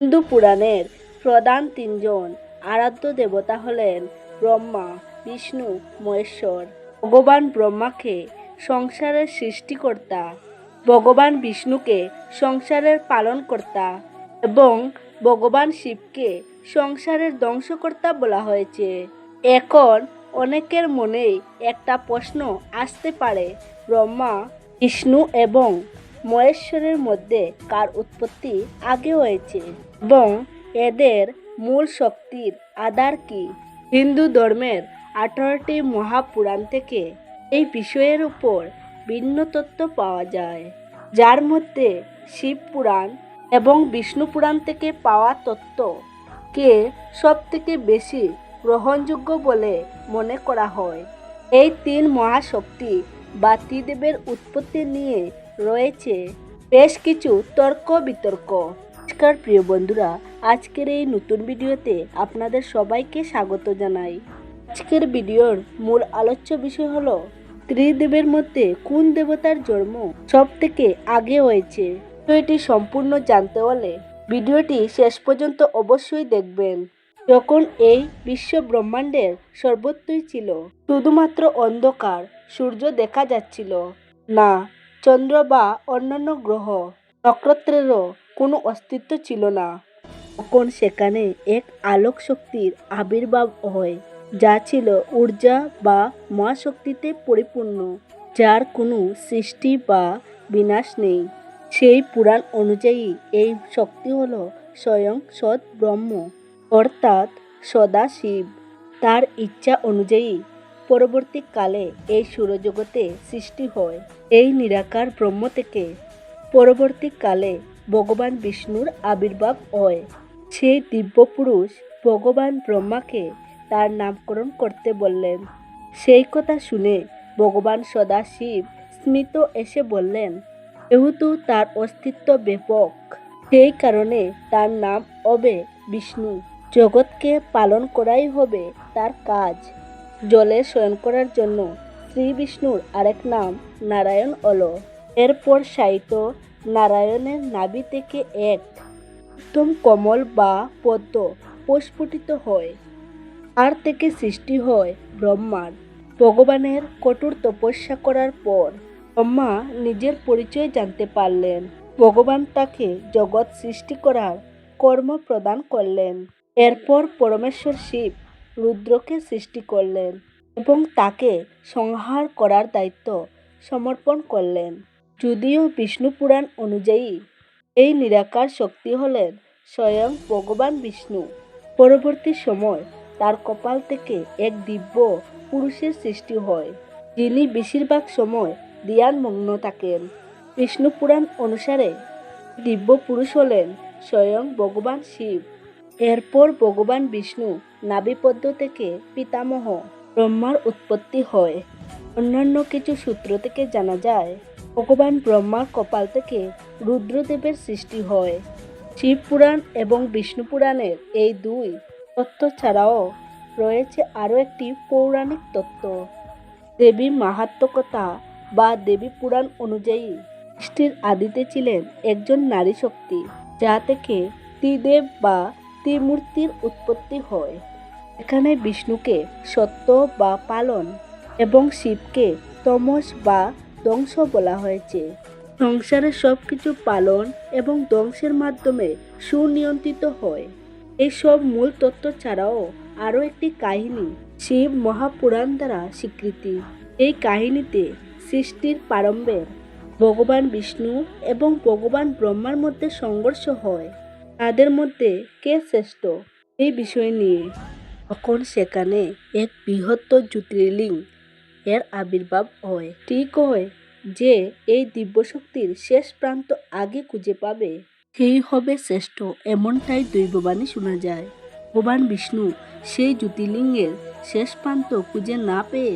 হিন্দু পুরাণের প্রধান তিনজন আরাধ্য দেবতা হলেন ব্রহ্মা, বিষ্ণু, মহেশ্বর। ভগবান ব্রহ্মাকে সংসারের সৃষ্টিকর্তা, ভগবান বিষ্ণুকে সংসারের পালনকর্তা এবং ভগবান শিবকে সংসারের ধ্বংসকর্তা বলা হয়েছে। এখন অনেকের মনেই একটা প্রশ্ন আসতে পারে, ব্রহ্মা, বিষ্ণু এবং মহেশ্বরের মধ্যে কার উৎপত্তি আগে হয়েছে এবং এদের মূল শক্তির আধার কি? হিন্দু ধর্মের আঠারোটি মহাপুরাণ থেকে এই বিষয়ের উপর ভিন্ন তত্ত্ব পাওয়া যায়। যার মধ্যে শিব পুরাণ এবং বিষ্ণু পুরাণ থেকে পাওয়া তত্ত্ব কে সব থেকে বেশি গ্রহণযোগ্য বলে মনে করা হয়। এই তিন মহাশক্তি বা ত্রিদেবের উৎপত্তি নিয়ে রয়েছে। বেশ কিছু তর্ক বিতর্ক। নমস্কার প্রিয় বন্ধুরা, আজকের এই নতুন ভিডিওতে আপনাদের সবাইকে স্বাগত জানাই। আজকের ভিডিওর মূল আলোচ্য বিষয় হলো, ত্রিদেবের মধ্যে কোন দেবতার জন্ম সব থেকে আগে হয়েছে? বিষয়টি সম্পূর্ণ জানতে হলে ভিডিওটি শেষ পর্যন্ত অবশ্যই দেখবেন। যখন এই বিশ্ব ব্রহ্মাণ্ডের সর্বত্রই ছিল, শুধুমাত্র অন্ধকার, সূর্য দেখা যাচ্ছিল। না চন্দ্র বা অন্যান্য গ্রহ নক্ষত্রেরও কোনো অস্তিত্ব ছিল না। তখন সেখানে এক আলোক শক্তির আবির্ভাব হয়, যা ছিল ঊর্জা বা মহাশক্তিতে পরিপূর্ণ, যার কোনো সৃষ্টি বা বিনাশ নেই। সেই পুরাণ অনুযায়ী এই শক্তি হলো স্বয়ং সৎ ব্রহ্ম, অর্থাৎ সদা শিব। তার ইচ্ছা অনুযায়ী পরবর্তীকালে এই সুরজগতে সৃষ্টি হয়। এই নিরাকার ব্রহ্ম থেকে পরবর্তীকালে ভগবান বিষ্ণুর আবির্ভাব হয়। সেই দিব্য পুরুষ ভগবান ব্রহ্মাকে তার নামকরণ করতে বললেন। সেই কথা শুনে ভগবান সদাশিব স্মিত এসে বললেন, যেহেতু তার অস্তিত্ব ব্যাপক, সেই কারণে তার নাম হবে বিষ্ণু। জগৎকে পালন করাই হবে তার কাজ। জলে শয়ন করার জন্য শ্রী বিষ্ণুর আরেক নাম নারায়ণ অল এরপর সাহিত্য নারায়ণের নাভি থেকে এক উত্তম কমল বা পদ্ম প্রস্ফুটিত হয়। আর থেকে সৃষ্টি হয় ব্রহ্মার। ভগবানের কঠোর তপস্যা করার পর ব্রহ্মা নিজের পরিচয় জানতে পারলেন। ভগবান তাকে জগৎ সৃষ্টি করার কর্ম প্রদান করলেন। এরপর পরমেশ্বর শিব রুদ্রকে সৃষ্টি করলেন। এবং তাকে সংহার করার দায়িত্ব সমর্পণ করলেন। যদিও বিষ্ণু পুরাণ অনুযায়ী এই নিরাকার শক্তি হলেন স্বয়ং ভগবান বিষ্ণু। পরবর্তী সময় তার কপাল থেকে এক দিব্য পুরুষের সৃষ্টি হয়, যিনি বেশিরভাগ সময় ধ্যানমগ্ন থাকেন। বিষ্ণু পুরাণ অনুসারে দিব্য পুরুষ হলেন স্বয়ং ভগবান শিব। এরপর ভগবান বিষ্ণু নাভিপদ্ম থেকে পিতামহ ব্রহ্মার উৎপত্তি হয়। অন্যান্য কিছু সূত্র থেকে জানা যায়, ভগবান ব্রহ্মার কপাল থেকে রুদ্রদেবের সৃষ্টি হয়। শিব পুরাণ এবং বিষ্ণু পুরাণের এই দুই তত্ত্ব ছাড়াও রয়েছে আরও একটি পৌরাণিক তত্ত্ব। দেবী মাহাত্মকতা বা দেবী পুরাণ অনুযায়ী সৃষ্টির আদিতে ছিলেন একজন নারী শক্তি যা থেকে ত্রিদেব বা ত্রিমূর্তির উৎপত্তি হয়। এখানে বিষ্ণুকে সত্য বা পালন এবং শিবকে তমস বা ধ্বংস বলা হয়েছে। সংসারের সব কিছু পালন এবং ধ্বংসের মাধ্যমে সুনিয়ন্ত্রিত হয়। এইসব মূল তত্ত্ব ছাড়াও আরও একটি কাহিনী শিব মহাপুরাণ দ্বারা স্বীকৃতি। এই কাহিনীতে সৃষ্টির প্রারম্ভের ভগবান বিষ্ণু এবং ভগবান ব্রহ্মার মধ্যে সংঘর্ষ হয়। তাদের মধ্যে কে শ্রেষ্ঠ? এই বিষয় নিয়ে তখন সেখানে এক বৃহত্তর জ্যোতির্লিং এর আবির্ভাব হয়। ঠিক হয় যে, এই দিব্যশক্তির শেষ প্রান্ত আগে খুঁজে পাবে। সেই হবে শ্রেষ্ঠ এমনটাই দৈববাণী শোনা যায়। ভগবান বিষ্ণু সেই জ্যোতির্লিঙ্গের শেষ প্রান্ত খুঁজে না পেয়ে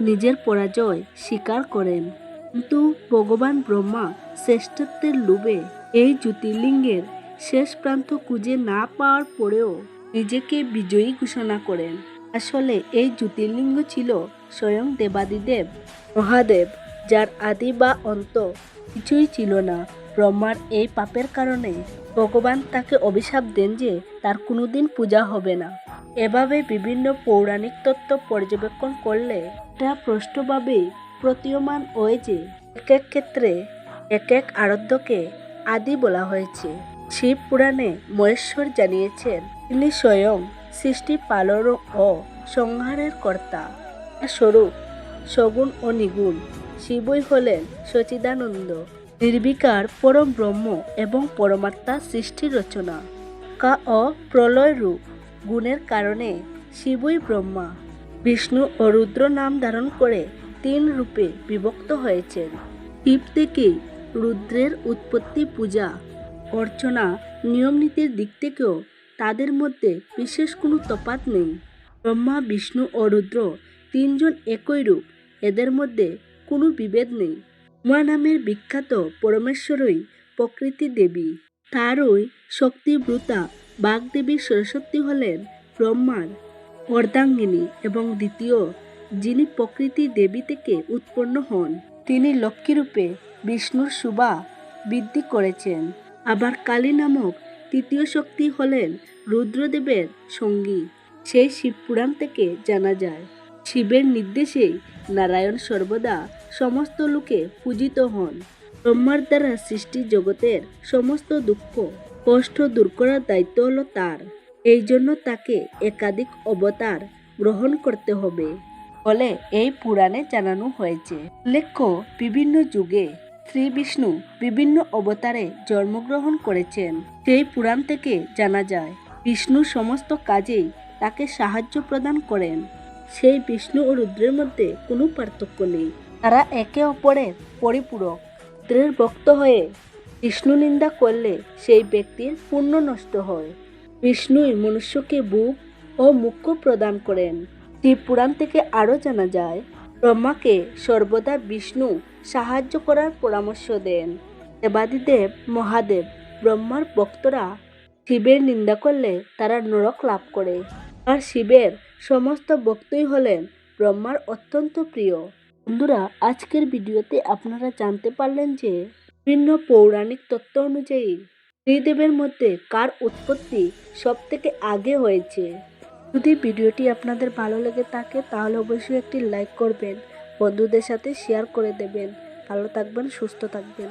নিজের পরাজয় স্বীকার করেন কিন্তু ভগবান ব্রহ্মা শ্রেষ্ঠত্বের লোভে এই জ্যোতির্লিঙ্গের শেষ প্রান্ত খুঁজে না পাওয়ার পরেও নিজেকে বিজয়ী ঘোষণা করেন। আসলে এই জ্যোতির্লিঙ্গ ছিল স্বয়ং দেবাদিদেব, মহাদেব, যার আদি বা অন্ত কিছুই ছিল না। ব্রহ্মার এই পাপের কারণে ভগবান তাকে অভিশাপ দেন যে তার কোনোদিন পূজা হবে না। এভাবে বিভিন্ন পৌরাণিক তত্ত্ব পর্যবেক্ষণ করলে এটা স্পষ্টভাবে প্রতীয়মান হয় যে এক এক ক্ষেত্রে এক এক আরাধ্যকে আদি বলা হয়েছে। শিব পুরাণে মহেশ্বর জানিয়েছেন তিনি স্বয়ং সৃষ্টি পালন ও সংহারের কর্তা। স্বরূপ, সগুণ ও নিগুণ, শিবই হলেন সচিদানন্দ। নির্বিকার পরম ব্রহ্ম এবং পরমাত্মা সৃষ্টি রচনা। কা অ প্রলয় রূপ, গুণের কারণে শিবই ব্রহ্মা। বিষ্ণু ও রুদ্র নাম ধারণ করে তিন রূপে বিভক্ত হয়েছেন। শিব থেকে রুদ্রের উৎপত্তি পূজা। অর্চনা নিয়ম নীতির দিক থেকেও তাদের মধ্যে বিশেষ কোনো তফাৎ নেই। ব্রহ্মা, বিষ্ণু ও রুদ্র তিনজন একই রূপ, এদের মধ্যে কোনো বিভেদ নেই। উমা নামের বিখ্যাত পরমেশ্বরই প্রকৃতি দেবী। তারই শক্তিব্রতা বাগদেবী সরস্বতী হলেন ব্রহ্মার অর্ধাঙ্গিনী এবং দ্বিতীয়, যিনি প্রকৃতি দেবী থেকে উৎপন্ন হন। তিনি লক্ষ্মীরূপে বিষ্ণুর শুভা বৃদ্ধি করেছেন। আবার কালী নামক তৃতীয় শক্তি হলেন রুদ্রদেবের সঙ্গী। সেই শিবপুরাণ থেকে জানা যায়, শিবের নির্দেশেই নারায়ণ সর্বদা সমস্ত লোকে পূজিত হন। ব্রহ্মার দ্বারা সৃষ্টি জগতের সমস্ত দুঃখ, কষ্ট দূর করার দায়িত্ব হলো তার। এই জন্য তাকে একাধিক অবতার গ্রহণ করতে হবে বলে এই পুরাণে জানানো হয়েছে। উল্লেখ্য, বিভিন্ন যুগে শ্রী বিষ্ণু বিভিন্ন অবতারে জন্মগ্রহণ করেছেন। সেই পুরাণ থেকে জানা যায়, বিষ্ণু সমস্ত কাজেই তাকে সাহায্য প্রদান করেন। সেই বিষ্ণু ও রুদ্রের মধ্যে কোনো পার্থক্য নেই। তারা একে অপরের পরিপূরক, রুদ্রের ভক্ত হয়ে বিষ্ণু নিন্দা করলে সেই ব্যক্তির পুণ্য নষ্ট হয়। বিষ্ণুই মনুষ্যকে বুক ও মুখ্য প্রদান করেন। শিব পুরাণ থেকে আরও জানা যায় ব্রহ্মাকে সর্বদা বিষ্ণু সাহায্য করার পরামর্শ দেন। দেবাদিদেব মহাদেব ব্রহ্মার ভক্তরা শিবের নিন্দা করলে তারা নরক লাভ করে। আর শিবের সমস্ত ভক্তই হলেন ব্রহ্মার অত্যন্ত প্রিয়। বন্ধুরা, আজকের ভিডিওতে আপনারা জানতে পারলেন যে বিভিন্ন পৌরাণিক তত্ত্ব অনুযায়ী শ্রীদেবের মধ্যে কার উৎপত্তি সব থেকে আগে হয়েছে। যদি ভিডিওটি আপনাদের ভালো লেগে থাকে, তাহলে অবশ্যই একটি লাইক করবেন। বন্ধুদের সাথে শেয়ার করে দেবেন। ভালো থাকবেন, সুস্থ থাকবেন।